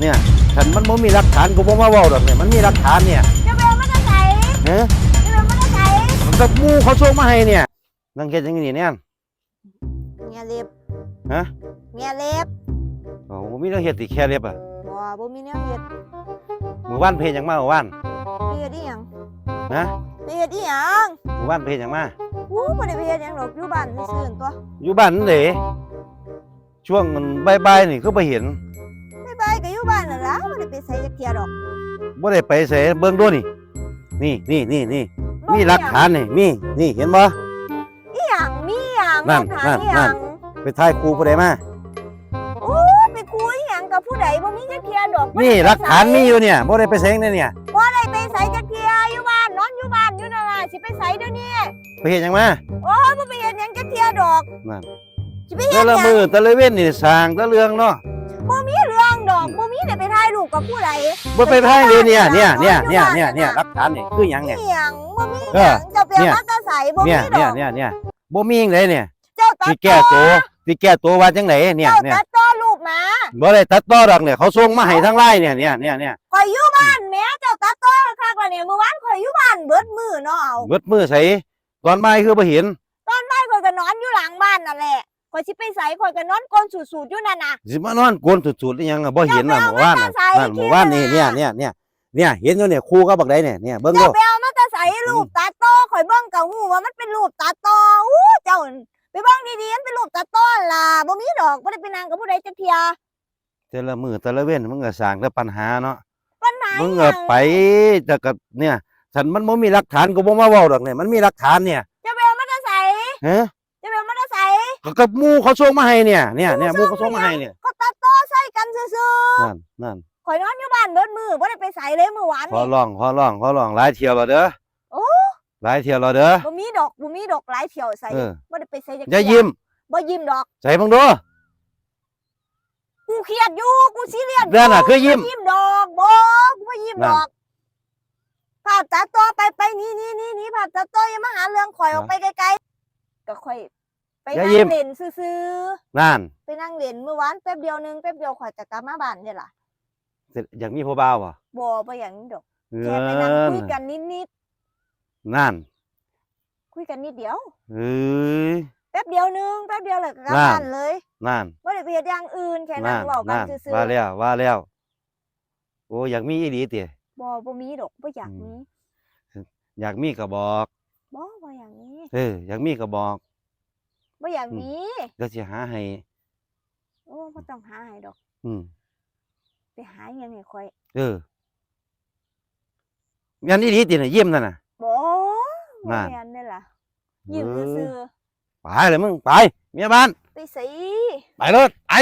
เนี่ยฉันมันบ่มีหลักฐานกูบ่มาเว้าดอกเนี่ยมันมีหลักฐานเนี่ยจะเบลมันจะใส่เฮ้ยจะเบลมันจะใส่มันก็หมู่เขาส่งมาให้เนี่ยนังเฮ็ดจังนี้เนี่ยเงียเล็บฮะเงียเล็บโอ้บ่มีเรื่องเฮ็ดติแค่เรียบอะบ่บ่มีแนวเฮ็ดหมู่บ้านเพลหยังมาหมู่บ้านไปเฮ็ดอีหยังฮะไปเฮ็ดอีหยังหมู่บ้านเพลหยังมาอู้บ่ได้ไปเฮ็ดหยังหรอกอยู่บ้านซื่อๆตัวอยู่บ้านนั่นเด้ช่วงมันบ่ายๆนี่ก็บ่เห็นบ๊ายบายก็ อยู่บ้านนั่นล่ะบ่ได้ไปไสจักเที่ยดอกบ่ได้ไปไสเบิ่งดูนี่ นี่นี่นี่นี่มีหลักฐานนี่มีนี่เห็นบ่ อีหยังมีหยังนั่นหลักฐานั่นอีหยังไปถ่ายครูผู้ใดมา โอ้ไปคุยอีหยังกับผู้ใดบ่มีจักเที่ยดอกบ่นี่ได้ไปหลักฐานไสมีอยู่เนี่ยบ่ได้ไปเสงเนี่ยเนี่ยบ่ได้ไปไสจักเที่ยอยู่บ้านนอนอยู่บ้านอยู่นั่นล่ะสิไปไสเดี๋ยวนี้ไปเฮ็ดหยังมาโอ้บ่ไปเฮ็ดหยังจักเที่ยดอกนั่นสิไปเฮ็แต่ดหละยังมือแต่ละเว้นนี่สร้างแต่เรื่องเนาะบ่มี ได้ไปถ่ายรูปกับผู้ใดบ่ไปถ่ายเลยเนี่ยเนี่ยเนี่ยเนี่ยเนี่ยเนี่ยหลักฐานนี่คือหยังเนี่ยอีหยังบ่มีหเอยัองเจ้าเปียเนี่ย มาแตาใสบ่มีเนี่ยดเนี่ยอกเนี่ยเนี่ยบ่มีหยังเลยเนี่ยเจ้าตัดสิแก้ตัวสิแก้ตัวว่าจังไดเนี่ยเจ้าเนี่ยตัดต่อรูปมาบ่ได้ตัดต่อดอกเนี่ยเขาส่งมาให้ทางไลน์เนี่ยเนี่ยเนี่ยเนี่ยข่อยอยู่บ้านแหม่เจ้าตัดต่อคักๆแล้วเนี่ยเมื่อวานข่อยอยู่บ้านเบิดมื้อเนาะเอาเบิดมือใส่ตอนบ่ายคือบ่เห็นตอนบ่ายข่อยก็นอนอยู่หลังบ้านนั่นแหละ ข่อยสิไปไสข่อยก็นอนกลนสูดๆอยู่นั่นน่ะ สิมานอนโกนสุดๆอีหยังอะบ่เห็นน่ะเจ้าเมื่อวานไปน่ะเอามาใส่นั่นเมื่อวานนี่คิเนี่ดยว่าเนี่ยเนี่ยเนี่ยเห็นอยู่เนี่ยครูกับบักใดเนี่ยเนี่ยเบิ่งเจ้าดูไปเอามาแตาใสรูปตัดต่อข่อยเบิ่งก็ฮู้ว่ามันเป็นรูปตัดต่ออู้เจ้าไปเบิ่งดีๆมันเป็นรูปตัดต่อล่ะบ่มีดอกบ่ได้ไปนั่งกับผู้ใดจักเที่ยแต่ละมือแต่ละเว้นมันก็สร้างแต่ปัญหาเนาะปัญหามึงอีหก็ยังไปแต่ก็เนี่ยฉันมันบ่มีหลักฐานกูบ่มาเว้าดอกเนี่ยมันมีหลักฐานเนี่ยจะไปเอามาแตาใสฮะ ก็กับหมู่เขาส่งมาให้เนี่ยเนี่ยเนี่ยหมู่เขาส่งมาให้เนี่ยก็ตัดต่อใส่กันซื่อนั่นนั่นๆข่อยนอนอยู่บ้านเบิดมือบ่ได้ไปใส่เลยมื้อวานขอนี่ร้องขอร้องขอร้องหลายเที่ยวแล้วเด้อโอ้หลายเที่ยวแล้วเด้อบ่มีดอกบ่มีดอกหลายเที่ยวใส่เออบ่ได้ไปใส่จักอย่าเที่ยิ้มบ่ยิ้มดอกใส่บังดู กูเครียดอยู่กูซีเรียสเรื่องน่ะคือยิ้ม บ่ยิ้มดอกบ่กูบ่ยิ้มนั่ดนอกภาพตัดต่อไปไปนี่นี่นี่นี่ภาพตัดต่ออย่ามาหาเรื่องข่อยออกไปไกลๆก็ค่อย ไปนั่งเล่นซื่อนั่นๆไปนั่งเล่นเมื่อวานแป๊บเดียวหนึงแป๊บเดียวข่อยจะกลับมาบ้านเด้ล่ะอยากมีผู้บ่าวบ่บ่บ่อย่างนี้ดอกเอแค่ไปนั่งอคุยกันนิดนั่นๆคุยกันนิดเดียวเอ้ย แป๊บเดียวหนึงแป๊บเดียวเลยก็กลับนั่นบ้านเลยนั่นบ่ได้ไปเฮ็ดอย่างอื่นแค่นั่นั่งนเว้ากันนั่นซื่อว่าแล้วว่าแล้วโอ้อยากมีอีหลีติๆบ่บ่มีดอกบ่อยากอืมีม อยากมีก็บอก บ่บ่อยากมีเอออยากมีก็บอก บ่อยากมีเดี๋ยวสิหาให้โอ้บ่ต้องหาให้ดอก อืมไปหาหยังให้ข่อยเออยันอีหลีติน่ะยิ้มนั่นน่ะบ่บ่นั่นแม่นเด้ล่ะยิ้มเออซื่อไปเลยมึงไปเมียบ้านๆไปสิไปรถไป